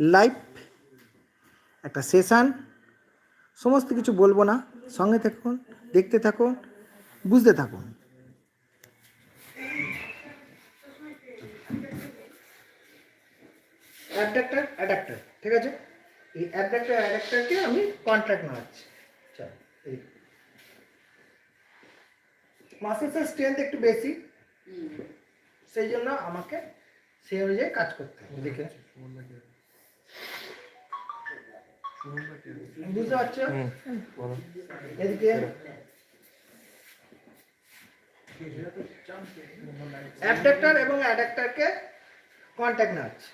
Live একটা session সমস্ত কিছু বলব না সঙ্গে থাকুন দেখতে থাকুন বুঝতে থাকুন। অ্যাডাক্টার অ্যাডাক্টার ঠিক আছে? এই অ্যাডাক্টার অ্যাডাক্টারকে আমি কন্ট্রাক্ট নেওয়াচ্ছি চল এই। মাসেলসের স্ট্রেংথ একটু বেশি। সেই জন্য আমাকে সেই অনুযায়ী কাজ করতে হবে দেখে বুঝতে পারছ এদিকে। অ্যাবডাক্টর এবং অ্যাডাক্টরকে কন্ট্যাক্ট হচ্ছে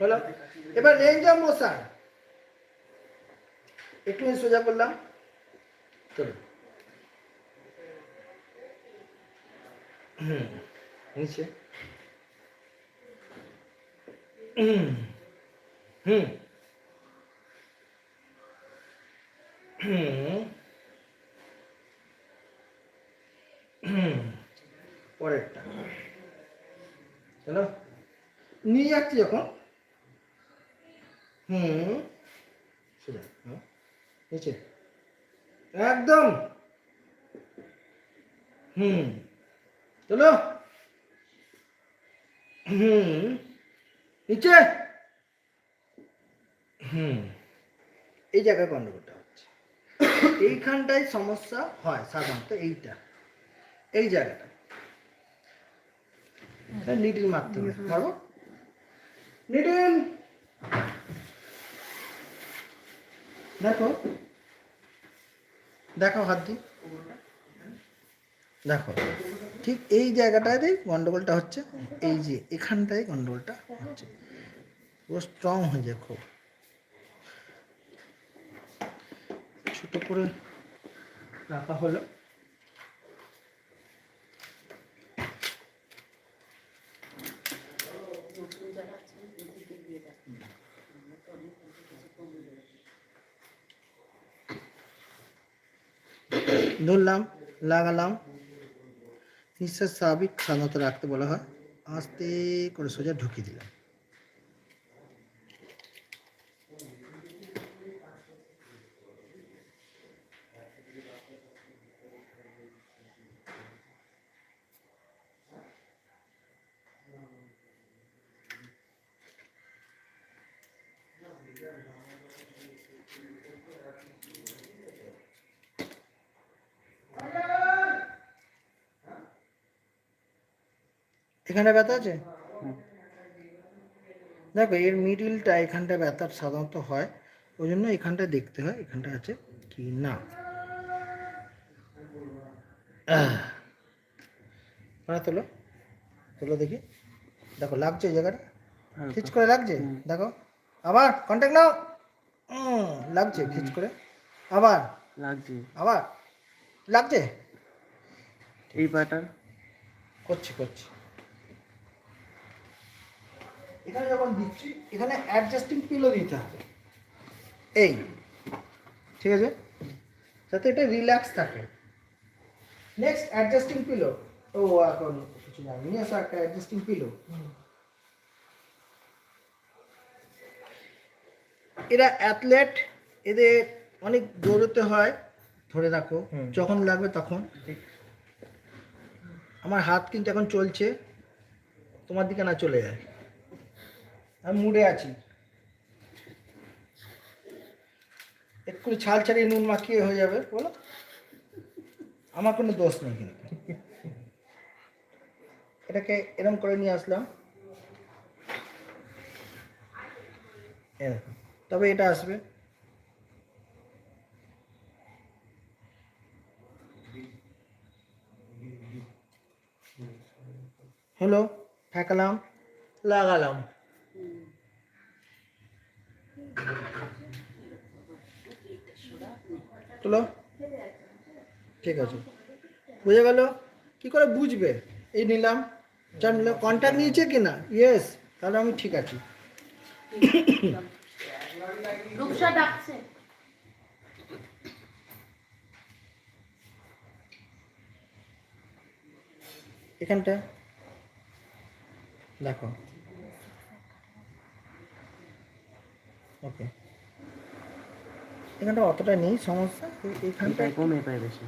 হলো এবার রেঞ্জ অফ মোশন একটু সোজা করলাম চলো। হুম নিচে। হুম পরেরটা। চলো। নিয়ে যাচ্ছি যখন। হুম। সোজা হ্যাঁ। নিচে। একদম। হুম। চলো। হুম। নিচে। হুম। এই জায়গায় গন্ডগোলটা হচ্ছে। এইখানটায় সমস্যা হয় সাধারণত এইটা। এই জায়গাটা। নিডিল মারতে হবে। পারব নিডিল দেখো। দেখো হাত দি দেখো। ঠিক এই জায়গাটাতেই গন্ডগোলটা হচ্ছে, এই যে এখানটায় গন্ডগোলটা হচ্ছে। পুরো স্ট্রং হয়ে যায় খুব। ছোট করে রাখা হলো। ধরলাম, লাগালাম। নিঃশ্বাস স্বাভাবিক সাধারণত রাখতে বলা হয়। আস্তে করে সোজা ঢুকিয়ে দিলাম। এখানে ব্যথা আছে? দেখো এর মিডিলটা এখানটা ব্যথা সাধারণত হয় ওই জন্য এখানটা দেখতে হয় এখানটা আছে কি না। মানে তোলো তোলো দেখি। দেখো লাগছে জায়গাটা? খিচ করে লাগছে? দেখো আবার কন্ট্যাক্ট নাও। লাগছে খিচ করে। আবার? লাগছে। আবার? লাগছে? এই পাটার করছি করছি। এখানে যখন দিচ্ছি এখানে অ্যাডজাস্টিং পিলো দিতে হবে। এই ঠিক আছে? যাতে এটা রিল্যাক্স থাকে। নেক্সট অ্যাডজাস্টিং পিলো ও এখন কিছু না নিয়ে একটা অ্যাডজাস্টিং পিলো এরা অ্যাথলেট এদের অনেক দৌড়তে হয় ধরে রাখো যখন লাগবে তখন। আমার হাত কিন্তু এখন চলছে তোমার দিকে না চলে যায়। আমি মুডে আছি। এক্ষুনি ছাল ছাড়িয়ে নুন মাখিয়ে হয়ে যাবে, বলো। আমার কোনো দোষ নেই কিন্তু। এটাকে এরম করে নিয়ে আসলাম। তবে এটা আসবে। হলো ঠেকালাম। লাগালাম। তুলো। ঠিক আছে। বুঝে গেল? কি করে বুঝবে? এই নিলাম। যা নিলাম। কন্ট্যাক্ট নিয়েছে কি না ইয়েস তাহলে আমি ঠিক আছি। এখানটা। দেখো। ওকে। এখানটা অতটা নেই সমস্যা। এখানটা কম এটাই বেশি।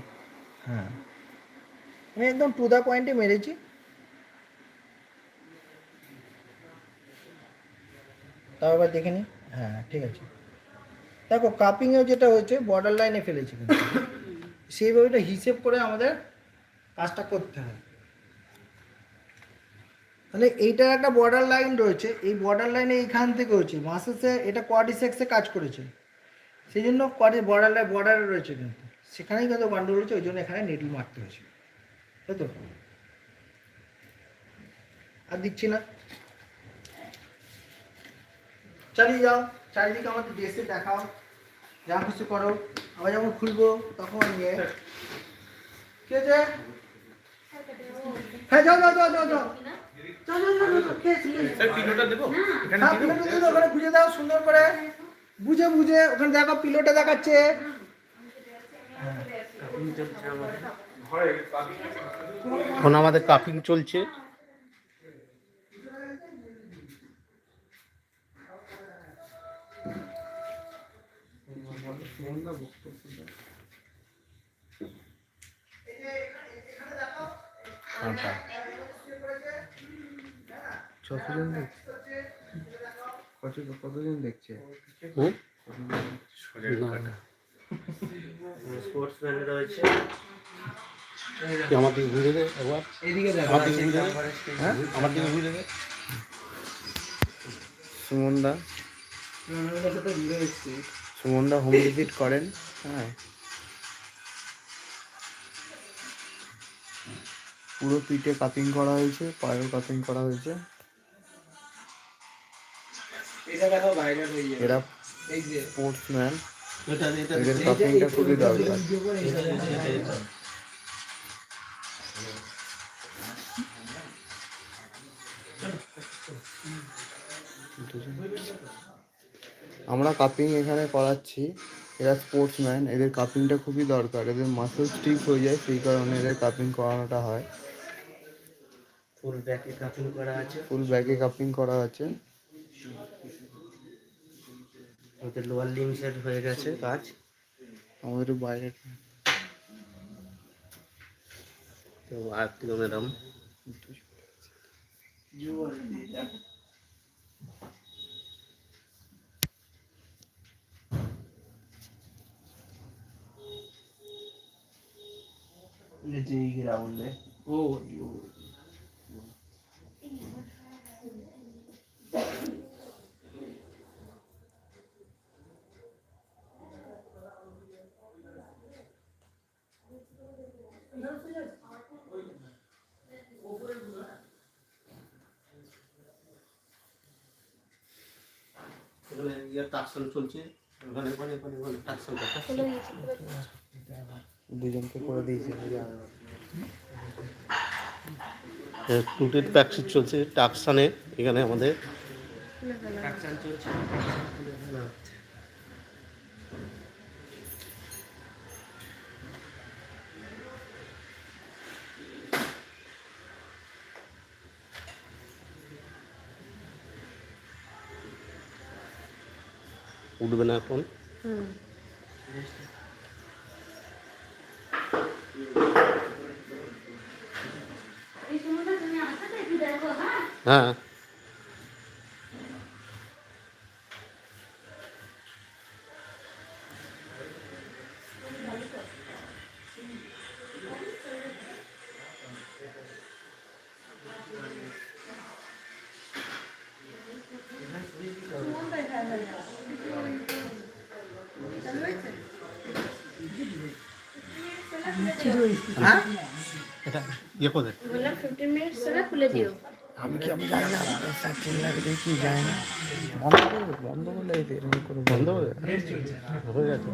হ্যাঁ। আমি একদম টু দ্য পয়েন্টে মেরেছি। তাও এবার দেখে নি। হ্যাঁ ঠিক আছে। দেখো কাপিংয়েও যেটা হয়েছে বর্ডার লাইনে ফেলেছি কিন্তু। সেইভাবে হিসেব করে আমাদের কাজটা করতে হয়। তাহলে এইটার একটা বর্ডার লাইন রয়েছে। এই বর্ডার লাইনে এইখান থেকে হচ্ছে মাসেসে এটা কোয়াডিসেক্সে কাজ করেছে। সেই জন্য কোয়াডি বর্ডার লাইন বর্ডারে রয়েছে কিন্তু। সেখানেই কিন্তু গন্ডগোল রয়েছে ওই জন্য এখানে নেটল মারতে হয়েছে। তাই তো? আর দিচ্ছি না। চালিয়ে যাও। চারিদিকে আমাদের ড্রেসে দেখাও। যা খুশি করো। আবার যখন খুলবো তখন নিয়ে কি আছে হ্যাঁ যাও যাও যাও যাও যাও। ওখানে বুঝে দাও সুন্দর করে। বুঝে বুঝে ওখানে দেখো পিলোটা দেখাচ্ছে। এখন আমাদের কাপিং চলছে। আচ্ছা। কতজন দেখছে? কত কতজন দেখছে? হুম? না। স্পোর্টসম্যান রয়েছে। কি আমার দিকে ঘুরে দে একবার? আমার দিকে ঘুরে দে। হ্যাঁ? আমার দিকে ঘুরে দে। সুমনদা। হোম ভিজিট করেন। হ্যাঁ। পুরো পিঠে কাটিং করা হয়েছে পায়েও কাটিং করা হয়েছে। এরা স্পোর্টসম্যান এটা এটা এদের খুবই দরকার আমরা কাপিং এখানে করাচ্ছি। এরা স্পোর্টসম্যান এদের কাপিংটা খুবই দরকার। এদের মাসেল স্টিক হয়ে যায় সেই কারণে এদের কাপিং করানোটা হয়। ফুল ব্যাকে কাটিং করা আছে। ফুল ব্যাগে কাপিং করা আছে। ওদের লোয়ার লিমসের হয়ে গেছে কাজ। আমাদের বাইরে। তো আর দিও ম্যাডাম যে গ্রাউন্ডে। ও। টাকশন চলছে। ওখানে ওখানে ওখানে ওখানে। টাকশন দুজনকে করে দিয়েছে। টুটের প্র্যাকটিস চলছে। টাকসানে এখানে আমাদের। চলছে। উঠবে না এখন। হ্যাঁ। এটা ইয়ে করে বললাম ফিফটিন মিনিটস হলে খুলে দিও। আমি কি আমি জানি না স্যার তিন লাখ দেখি যায় না। বন্ধ করব বন্ধ এরকম করে বন্ধ হয়ে হয়ে গেছে।